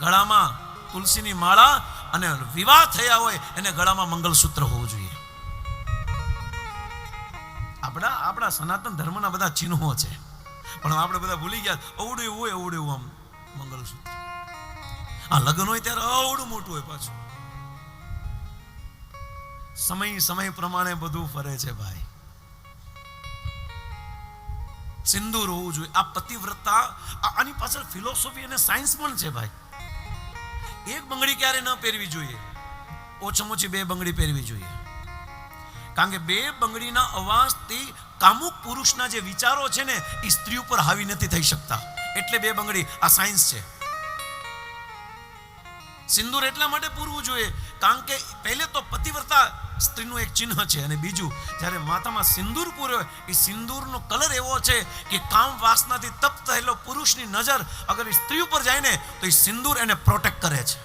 ગળામાં તુલસીની માળા અને વિવાહ થયા હોય એને ગળામાં મંગલસૂત્ર હોવું જોઈએ. આપણા આપણા સનાતન ધર્મના બધા ચિહ્નો છે. પણ આપણે બધા ભૂલી ગયા અવડું હોય અવડું એવું આમ મંગલસૂત્ર. આ લગ્ન હોય ત્યારે અવડું મોટું હોય પાછું. સમય સમય પ્રમાણે બધું ફરે છે ભાઈ. સિંદૂર હોવું જોઈએ. આ પતિવ્રતા આની પાછળ ફિલોસોફી અને સાયન્સ પણ છે ભાઈ. એક બંગડી ક્યારે ન પહેરવી જોઈએ? ઓછામાં ઓછી બે બંગડી પહેરવી જોઈએ. કારણ કે બે બંગડીના અવાજથી કામુક પુરુષના જે વિચારો છે ને એ સ્ત્રી ઉપર હાવી નથી થઈ શકતા. એટલે બે બંગડી, આ સાયન્સ છે. સિંદૂર એટલા માટે પૂરવું જોઈએ, કારણ કે પહેલે તો પતિવ્રતા સ્ત્રીનું એક ચિહ્ન છે અને બીજું, જ્યારે માથામાં સિંદૂર પૂર્યો એ સિંદૂરનો કલર એવો છે કે કામ વાસનાથી તપ્ત થયેલો પુરુષની નજર અગર એ સ્ત્રી ઉપર જાય ને, તો એ સિંદૂર એને પ્રોટેક્ટ કરે છે.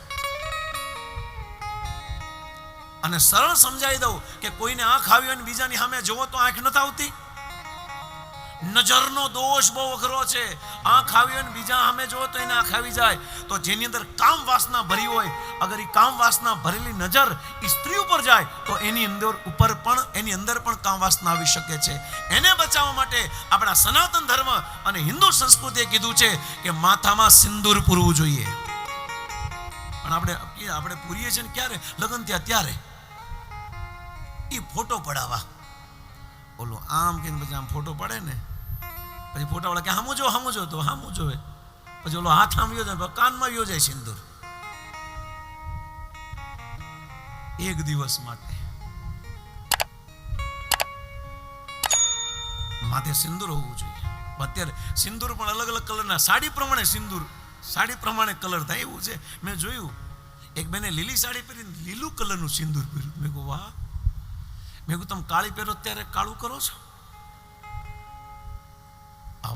અને સરળ સમજાવી દઉં કે કોઈને આંખ આવી હોય ને બીજાની સામે જોવો તો આંખ નથી આવતી. નજરનો દોષ બહુ અઘરો છે. આંખ આવી હોય બીજા સામે જોવો તો એને આંખ આવી જાય. તો જેની અંદર કામ વાસના ભરી હોય, અગર એ કામ વાસના ભરેલી નજર એ સ્ત્રી ઉપર જાય, તો એની અંદર ઉપર પણ, એની અંદર પણ કામ વાસના આવી શકે છે. એને બચાવવા માટે આપણા સનાતન ધર્મ અને હિન્દુ સંસ્કૃતિએ કીધું છે કે માથામાં સિંદૂર પૂરવું જોઈએ. પણ આપણે આપણે પૂરીએ છીએ ને ક્યારે? લગ્ન ત્યાં ત્યારે. એ ફોટો પડાવવા. બોલો આમ કે પછી આમ ફોટો પડે ને પછી ફોટા વાળા કે, હામું જો હામું જો તો હામું જોવે. પછી ઓલો હાથ આમ યોજાય કાનમાં યોજાય સિંદૂર. એક દિવસ માટે. માથે સિંદૂર હોવું જોઈએ. અત્યારે સિંદૂર પણ અલગ અલગ કલરના સાડી પ્રમાણે સિંદૂર, સાડી પ્રમાણે કલર થાય એવું છે. મેં જોયું, એક બેને લીલી સાડી પહેરીને લીલું કલરનું સિંદૂર પહેર્યું. મેં કહું વાહ. મેં કહું તમે કાળી પહેરો ત્યારે કાળું કરો છો?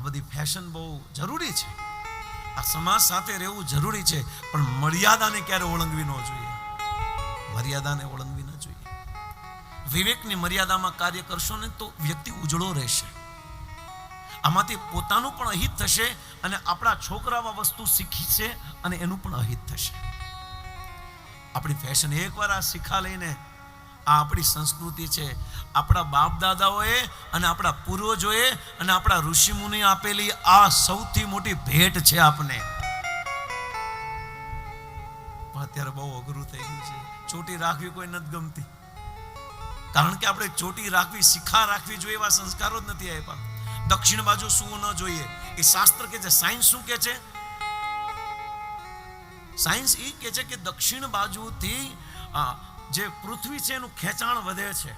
બધી ફેશન બહુ જરૂરી છે. આ સમાજ સાથે રહેવું જરૂરી છે, પણ મર્યાદાને ક્યારે ઓળંગવી ન જોઈએ? મર્યાદાને ઓળંગવી ન જોઈએ. વિવેકની મર્યાદામાં કાર્ય કરશો ને તો વ્યક્તિ ઉજળો રહેશે. આમાંથી પોતાનું પણ અહિત થશે અને આપણા છોકરામાં વસ્તુ શીખી છે અને એનું પણ અહિત થશે. આપણી ફેશન એકવાર આ શીખા લઈને આ આપણી સંસ્કૃતિ છે. આપણા બાપ દાદાઓએ અને આપણા પૂર્વજોએ અને આપણા ઋષિ મુનિ આપેલી આ સૌથી મોટી ભેટ છે આપને. અત્યારે બહુ અઘરું થઈ ગયું છે. ચોટી રાખવી કોઈ નથી ગમતી. કારણ કે આપણે ચોટી રાખવી, શિખા રાખવી જોઈએ એવા સંસ્કારો જ નથી આપ્યા. દક્ષિણ બાજુ શું ન જોઈએ. એ શાસ્ત્ર કે છે, સાયન્સ શું કે છે? સાયન્સ એ કે છે કે દક્ષિણ બાજુથી જે પૃથ્વી છે એનું ખેંચાણ વધે છે.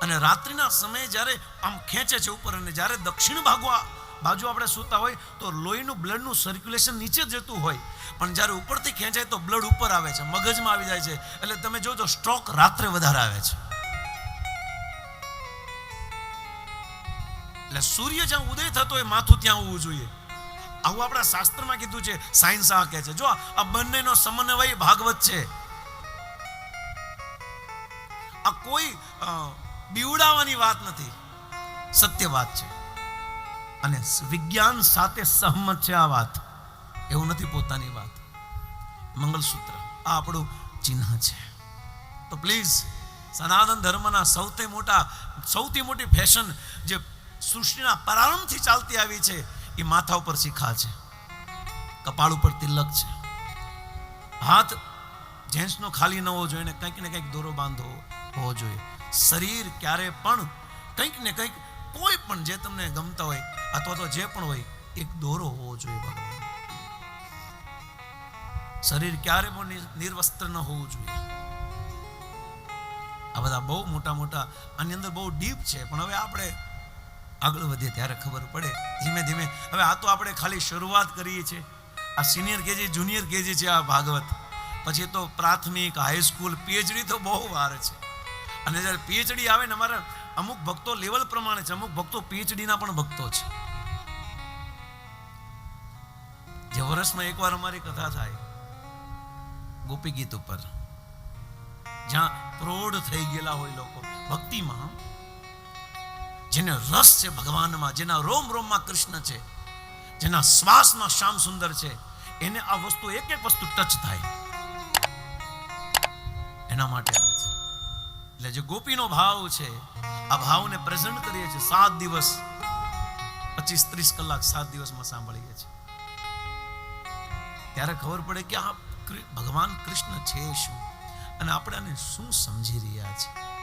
અને રાત્રિના સમયે જ્યારે આમ ખેંચે છે ઉપર અને જ્યારે દક્ષિણ ભાગવા બાજુ આપણે સૂતા હોય તો લોહીનું બ્લડનું સર્ક્યુલેશન નીચે જતું હોય. પણ જ્યારે ઉપરથી ખેંચાય તો બ્લડ ઉપર આવે છે, મગજમાં આવી જાય છે. એટલે તમે જોજો સ્ટ્રોક રાત્રે વધારે આવે છે. એટલે સૂર્ય જ્યાં ઉદય થતો હોય માથું ત્યાં હોવું જોઈએ. આવું આપણા શાસ્ત્રમાં કીધું છે સાયન્સ આ કહે છે. જો આ બંનેનો સમન્વય ભાગવત છે. કોઈ બીવડાવવાની વાત નથી. સત્ય વાત છે. અને વિજ્ઞાન સાથે સહમત છે આ વાત. એવું નથી પોતાની વાત. મંગલસૂત્ર, આ આપણું ચિહ્ન છે. તો પ્લીઝ, સનાતન ધર્મના સૌથી મોટા, સૌથી મોટી ફેશન જે સૃષ્ટિના પ્રારંભથી ચાલતી આવી છે, એ માથા ઉપર શિખા છે. કપાળ ઉપર તિલક છે. હાથ જેન્ટ્સનો ખાલી ન હોવો જોઈએ કંઈક ને કંઈક દોરો બાંધવો. હોવો જોઈએ. શરીર ક્યારે પણ કંઈક ને કંઈક કોઈ પણ જે તમને ગમતા હોય અથવા તો જે પણ હોય, એક દોરો હોવો જોઈએ ભગવાન. શરીર ક્યારે પણ નિર્વસ્ત્ર ન હોવું જોઈએ. આ બધા બહુ મોટા મોટા, આની અંદર બહુ ડીપ છે, પણ હવે આપણે આગળ વધીએ ત્યારે ખબર પડે. ધીમે ધીમે, હવે આ તો આપણે ખાલી શરૂઆત કરીએ છીએ. આ સિનિયર કેજી, જુનિયર કેજી છે આ ભાગવત. પછી તો પ્રાથમિક હાઈસ્કૂલ પીએચડી તો બહુ વાર છે. અને જ્યારે પીએચડી આવે ને અમારા અમુક ભક્તો લેવલ પ્રમાણે છે, અમુક ભક્તો પીએચડીના પણ ભક્તો છે. જે વર્ષમાં એકવાર અમારી કથા થાય, ગોપી ગીત ઉપર, જ્યાં પ્રૌઢ થઈ ગયેલા હોય લોકો, ભક્તિમાં જેને રસ છે ભગવાનમાં, જેના રોમ રોમમાં કૃષ્ણ છે, જેના શ્વાસમાં શ્યામ સુંદર છે, એને આ વસ્તુ એક એક વસ્તુ ટચ થાય. એના માટે એટલે જે ગોપીનો ભાવ છે, આ ભાવને પ્રેઝન્ટ કરીએ છીએ સાત દિવસ, પચીસ ત્રીસ કલાક સાત દિવસમાં સાંભળીએ છીએ. ત્યારે ખબર પડે કે આ ભગવાન કૃષ્ણ છે શું? અને આપણે આને શું સમજી રહ્યા છીએ?